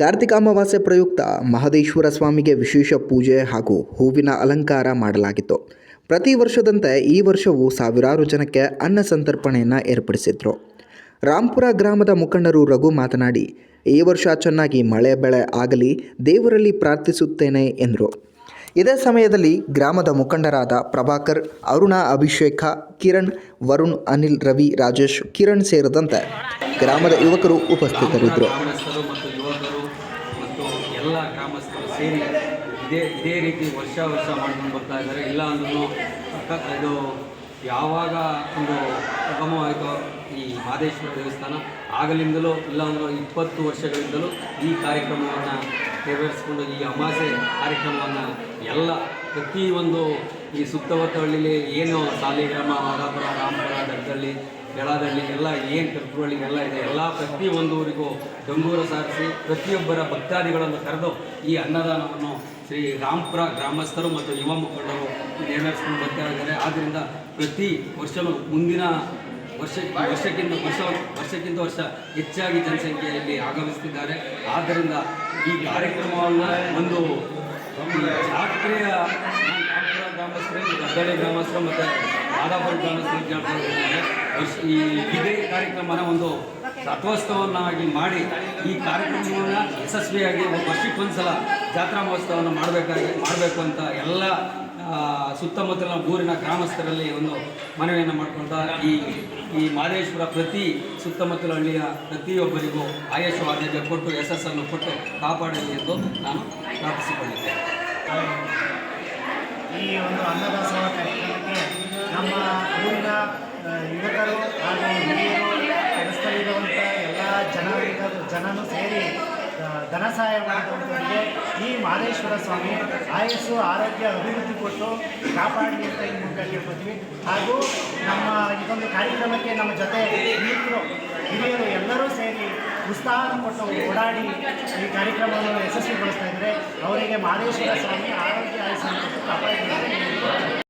ಕಾರ್ತಿಕ ಅಮಾವಾಸ್ಯೆ ಪ್ರಯುಕ್ತ ಮಹದೇಶ್ವರ ಸ್ವಾಮಿಗೆ ವಿಶೇಷ ಪೂಜೆ ಹಾಗೂ ಹೂವಿನ ಅಲಂಕಾರ ಮಾಡಲಾಗಿತ್ತು. ಪ್ರತಿ ವರ್ಷದಂತೆ ಈ ವರ್ಷವೂ ಸಾವಿರಾರು ಜನಕ್ಕೆ ಅನ್ನ ಸಂತರ್ಪಣೆಯನ್ನು ಏರ್ಪಡಿಸಿದ್ರು. ರಾಂಪುರ ಗ್ರಾಮದ ಮುಖಂಡರು ರಘು ಮಾತನಾಡಿ, ಈ ವರ್ಷ ಚೆನ್ನಾಗಿ ಮಳೆ ಬೆಳೆ ಆಗಲಿ, ದೇವರಲ್ಲಿ ಪ್ರಾರ್ಥಿಸುತ್ತೇನೆ ಎಂದರು. ಇದೇ ಸಮಯದಲ್ಲಿ ಗ್ರಾಮದ ಮುಖಂಡರಾದ ಪ್ರಭಾಕರ್, ಅರುಣ ಅಭಿಷೇಕ, ಕಿರಣ್, ವರುಣ್, ಅನಿಲ್, ರವಿ, ರಾಜೇಶ್, ಕಿರಣ್ ಸೇರಿದಂತೆ ಗ್ರಾಮದ ಯುವಕರು ಉಪಸ್ಥಿತರಿದ್ದರು ಗ್ರಾಮಸ್ಥರು ಮತ್ತು ಯುವಕರು ಮತ್ತು ಎಲ್ಲ ಗ್ರಾಮಸ್ಥರು ಸೇರಿ ಇದೇ ಇದೇ ರೀತಿ ವರ್ಷ ವರ್ಷ ಮಾಡ್ಕೊಂಡು ಬರ್ತಾ ಇದ್ದಾರೆ. ಇಲ್ಲ ಅಂದ್ರೂ ಇದು ಯಾವಾಗ ಒಂದು ಉಗಮವಾಯಿತೋ ಈ ಮಹದೇಶ್ವರ ದೇವಸ್ಥಾನ, ಆಗಲಿಂದಲೂ ಇಲ್ಲ ಅಂದರೂ ಇಪ್ಪತ್ತು ವರ್ಷಗಳಿಂದಲೂ ಈ ಕಾರ್ಯಕ್ರಮವನ್ನು ನೆರವೇರಿಸಿಕೊಂಡು ಈ ಅಮಾಸೆ ಕಾರ್ಯಕ್ರಮವನ್ನು ಎಲ್ಲ ಪ್ರತಿಯೊಂದು ಈ ಸುತ್ತಮುತ್ತ ಹಳ್ಳಿಲಿ ಏನು ಸಾಲಿಗ್ರಾಮ ಮಾದಾಪುರ ರಾಮಪುರ ದಡ್ಡಳ್ಳಿ ಬೆಳದಳ್ಳಿ ಎಲ್ಲ ಏನು ಕರ್ಕುವಳ್ಳಿ ಎಲ್ಲ ಇದೆ, ಎಲ್ಲ ಪ್ರತಿಯೊಂದು ಊರಿಗೂ ಡಂಗೂರ ಸಾರಿಸಿ ಪ್ರತಿಯೊಬ್ಬರ ಭಕ್ತಾದಿಗಳನ್ನು ಕರೆದು ಈ ಅನ್ನದಾನವನ್ನು ಶ್ರೀ ರಾಮಪುರ ಗ್ರಾಮಸ್ಥರು ಮತ್ತು ಯುವ ಮುಖಂಡರು ನೆರವೇರಿಸ್ಕೊಂಡು ಬರ್ತಾ ಇದ್ದಾರೆ. ಆದ್ದರಿಂದ ಪ್ರತಿ ವರ್ಷವೂ ಮುಂದಿನ ವರ್ಷ ವರ್ಷಕ್ಕಿಂತ ವರ್ಷ ವರ್ಷಕ್ಕಿಂತ ವರ್ಷ ಹೆಚ್ಚಾಗಿ ಜನಸಂಖ್ಯೆಯಲ್ಲಿ ಆಗಮಿಸ್ತಿದ್ದಾರೆ ಆದ್ದರಿಂದ ಈ ಕಾರ್ಯಕ್ರಮವನ್ನು ಒಂದು ರಾಮಪುರ ಗ್ರಾಮಸ್ಥರು ಗದ್ದಳಿ ಗ್ರಾಮಸ್ಥರು ಮತ್ತು ಮಾದಾಪುರ ಗ್ರಾಮಸ್ಥರು ವರ್ಷ ಈ ಇದೇ ಕಾರ್ಯಕ್ರಮನ ಒಂದು ರಥೋತ್ಸವನ್ನಾಗಿ ಮಾಡಿ ಈ ಕಾರ್ಯಕ್ರಮವನ್ನು ಯಶಸ್ವಿಯಾಗಿ ಒಂದು ವರ್ಷಕ್ಕೊಂದ್ಸಲ ಜಾತ್ರಾ ಮಹೋತ್ಸವವನ್ನು ಮಾಡಬೇಕಾಗಿ, ಮಾಡಬೇಕು ಅಂತ ಎಲ್ಲ ಸುತ್ತಮುತ್ತಲಿನ ಊರಿನ ಗ್ರಾಮಸ್ಥರಲ್ಲಿ ಒಂದು ಮನವಿಯನ್ನು ಮಾಡಿಕೊಂಡ ಈ ಈ ಮಾದೇಶ್ವರ ಪ್ರತಿ ಸುತ್ತಮುತ್ತಲ ಹಳ್ಳಿಯ ಪ್ರತಿಯೊಬ್ಬರಿಗೂ ಆಯಸ್ಸು ಆದ್ಯತೆ ಕೊಟ್ಟು, ಯಶಸ್ಸನ್ನು ಕೊಟ್ಟು ಕಾಪಾಡಲಿ ಎಂದು ನಾನು ಪ್ರಾರ್ಥಿಸಿಕೊಂಡಿದ್ದೆ ಈ ಒಂದು ಅನ್ನದಾಸೋಹ ಕಾರ್ಯಕ್ರಮಕ್ಕೆ ನಮ್ಮ ಊರಿನ ಯುವಕರು ಹಾಗೂ ಹಿರಿಯರು ಕೆಲಸದಲ್ಲಿರುವಂಥ ಎಲ್ಲ ಜನ ಜನನು ಸೇರಿ ಧನ ಸಹಾಯ ಮಾಡಿದಂಥವರಿಗೆ ಈ ಮಾದೇಶ್ವರ ಸ್ವಾಮಿ ಆಯಸ್ಸು, ಆರೋಗ್ಯ, ಅಭಿವೃದ್ಧಿ ಕೊಟ್ಟು ಕಾಪಾಡಲಿ ಅಂತ ಈ ಮೂಲಕ ಕೇಳ್ಕೊತೀವಿ. ಹಾಗೂ ನಮ್ಮ ಇದೊಂದು ಕಾರ್ಯಕ್ರಮಕ್ಕೆ ನಮ್ಮ ಜೊತೆ ಮಿತ್ರರು ಹಿರಿಯರು ಎಲ್ಲರೂ ಸೇರಿ ಉತ್ಸಾಹ ಕೊಟ್ಟು ಓಡಾಡಿ ಈ ಕಾರ್ಯಕ್ರಮವನ್ನು ಯಶಸ್ವಿಗೊಳಿಸ್ತಾ ಇದ್ದಾರೆ. ಅವರಿಗೆ ಮಾದೇಶ್ವರ ಸ್ವಾಮಿ ಆರೋಗ್ಯ ಆಯಸ್ಸನ್ನು ಅಂತ